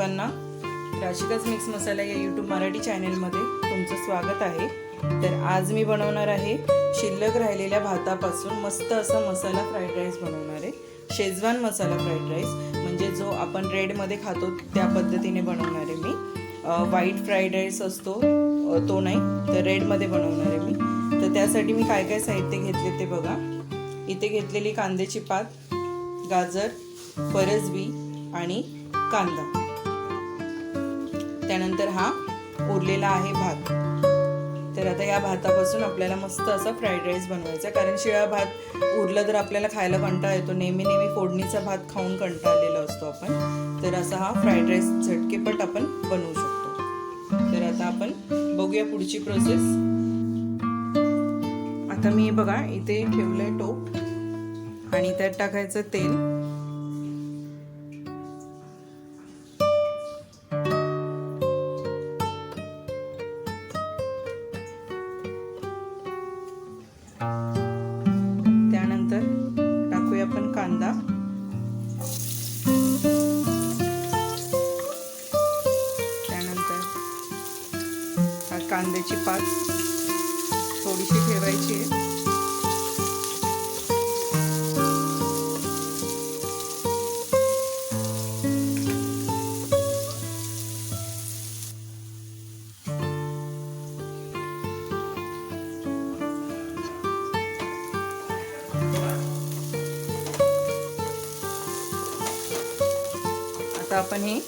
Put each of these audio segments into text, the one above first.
सर्वांना राशिकाच मिक्स मसाला या यूट्यूब मराठी चॅनेलमध्ये तुमचं स्वागत आहे. तर आज मी बनवणार आहे शिल्लक राहिलेल्या भातापासून मस्त असा मसाला फ्राईड राईस बनवणार आहे. शेजवान मसाला फ्राईड राईस म्हणजे जो आपण रेडमध्ये खातो त्या पद्धतीने बनवणार आहे मी. व्हाईट फ्राईड राईस असतो तो नाही तर रेडमध्ये बनवणार आहे मी. तर त्यासाठी मी काय काय साहित्य घेतले ते बघा. इथे घेतलेली कांद्याची पात गाजर फरसबी आणि कांदा. त्यानंतर हा उरलेला आहे भात. तर आता या भातापासून आपल्याला मस्त असा फ्राईड राईस बनवायचा. आहे. कारण शिळा भात उरला तर आपल्याला खायला कंटाळा येतो. नेहमी नेहमी फोडणीचा भात खाऊन कंटाळलेला असतो आपण. तर असा हा फ्राईड राईस झटकेपट आपण बनवू शकतो. तर आता आपण बघूया पुढची प्रोसेस आता मी बघा इथे ठेवलंय टोप आणि त्यात टाकायचं तेल. कांद्याची पात थोडीशी ठेवायची आहे. आता आपण हे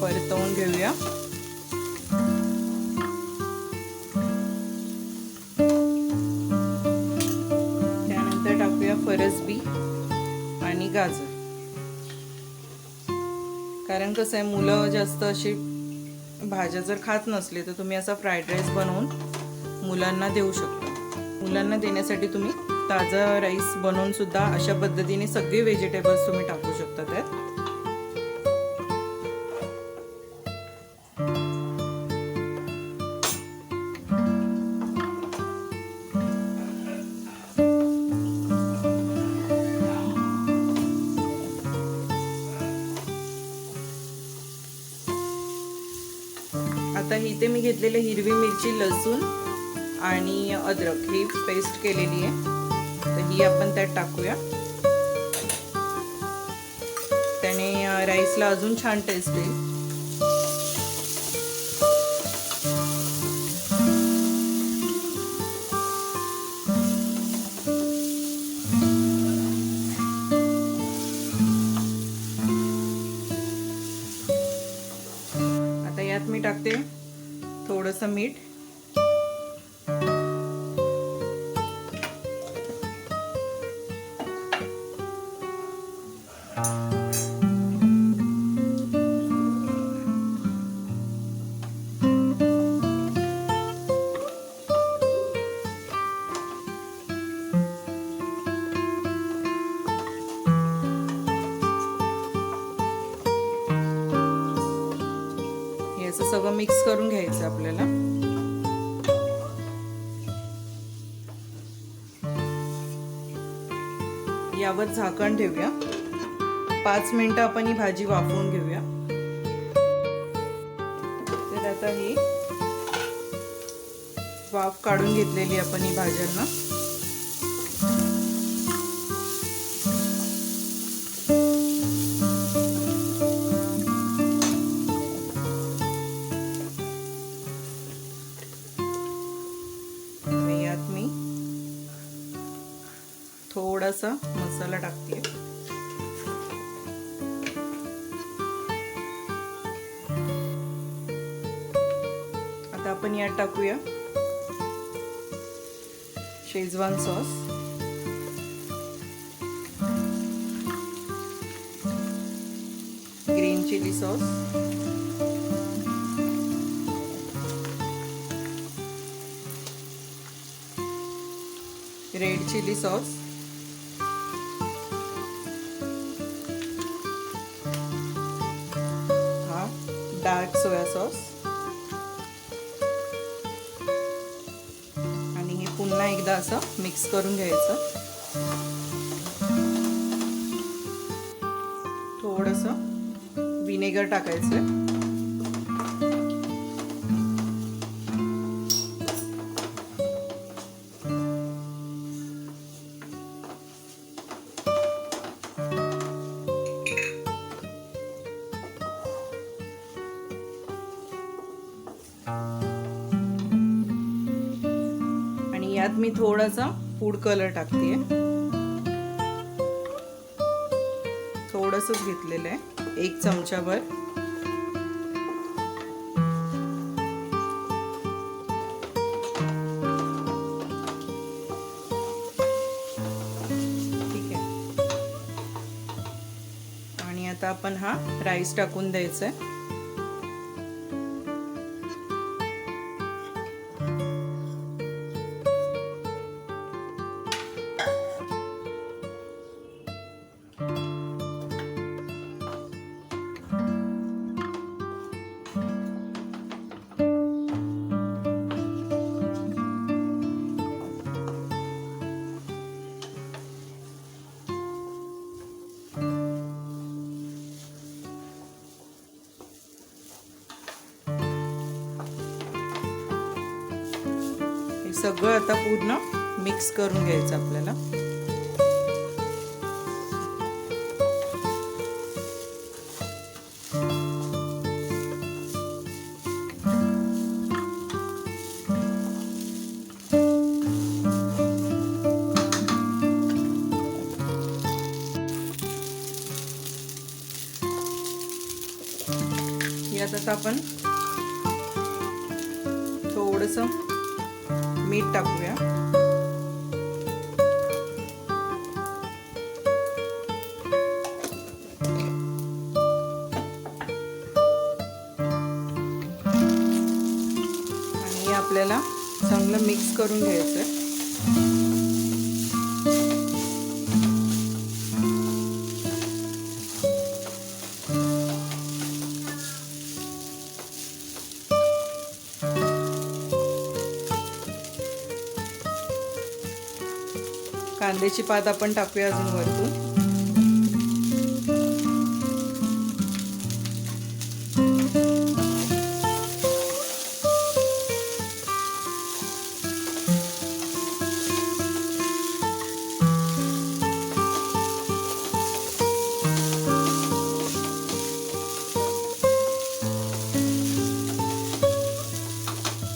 परतवून घेऊया. टाकूया आणि गाजर. कारण कसं आहे मुलं जास्त अशी भाज्या जर खात नसले तर तुम्ही असा फ्राईड राईस बनवून मुलांना देऊ शकता. मुलांना देण्यासाठी तुम्ही ताजा राईस बनवून सुद्धा अशा पद्धतीने सगळे व्हेजिटेबल्स तुम्ही टाकू शकता त्यात. आता इथे मी घेतलेले हिरवी मिरची लसूण आणि अद्रक. ही पेस्ट केलेली आहे. तर ही आपण त्यात टाकूया. त्याने राईसला अजून छान टेस्ट येईल आता यात मी टाकते. थोडंसं मीठ मिक्स करून घ्यायचं आपल्याला. यावर झाकण ठेवूया. पाच मिनिटं आपण ही भाजी वाफवून घेऊया. तर आता ही वाफ काढून घेतलेली आपण ही भाज्यांना. थोडासा मसाला टाकते. आता आपण यात टाकूया Schezwan sauce. Green chilli sauce. Red chilli sauce. Soya sauce आणि हे पुन्हा एकदा असं मिक्स करून घ्यायचं. थोडंसं विनेगर टाकायचं यात मी थोडासा फूड कलर टाकते थोडंसंच घेतलेलं आहे एक चमचाभर. ठीक आहे. आणि आता आपण हा राईस टाकून द्यायचा आहे सगळं आता पूर्ण मिक्स करून घ्यायचं आपल्याला. थोडंसं आपण थोडंसं मीठ टाकूया. आणि आपल्याला चांगलं मिक्स करून घ्यायचं कांद्याची पात आपण टाकूया अजून वरतून.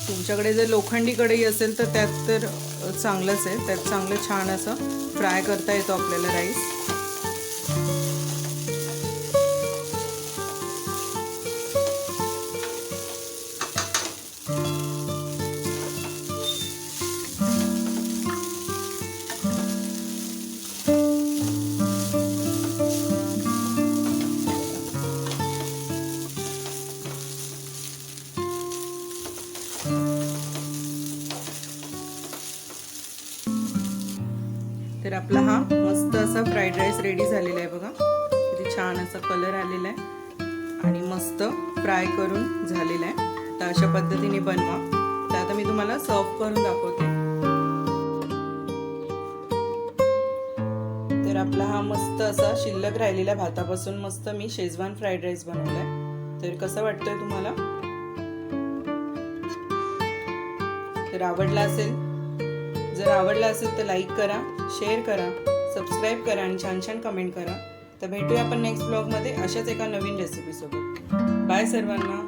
तुमच्याकडे जर लोखंडी कढई असेल तर त्यात तर चांगलंच आहे. त्यात चांगलं छान असं फ्राय करता येतो आपल्याला राईस आपला हा मस्त असा फ्राईड राईस रेडी झालेला आहे बघा. किती छान असा कलर आलेला आहे. आणि मस्त फ्राय करून झालेला आहे. तर अशा पद्धतीने बनवा. तर आता मी तुम्हाला सर्व करून दाखवते. तर आपला हा मस्त असा शिल्लक राहिलेल्या भातापासून मस्त मी शेजवान फ्राईड राईस बनवलाय. तर कसं वाटतंय तुम्हाला? तर आवडला असेल जर आवडला असेल तर लाईक करा शेअर करा सबस्क्राईब करा आणि छान छान कमेंट करा. तर भेटूया आपण नेक्स्ट ब्लॉगमध्ये अशाच एका नवीन रेसिपीसोबत बाय सर्वांना.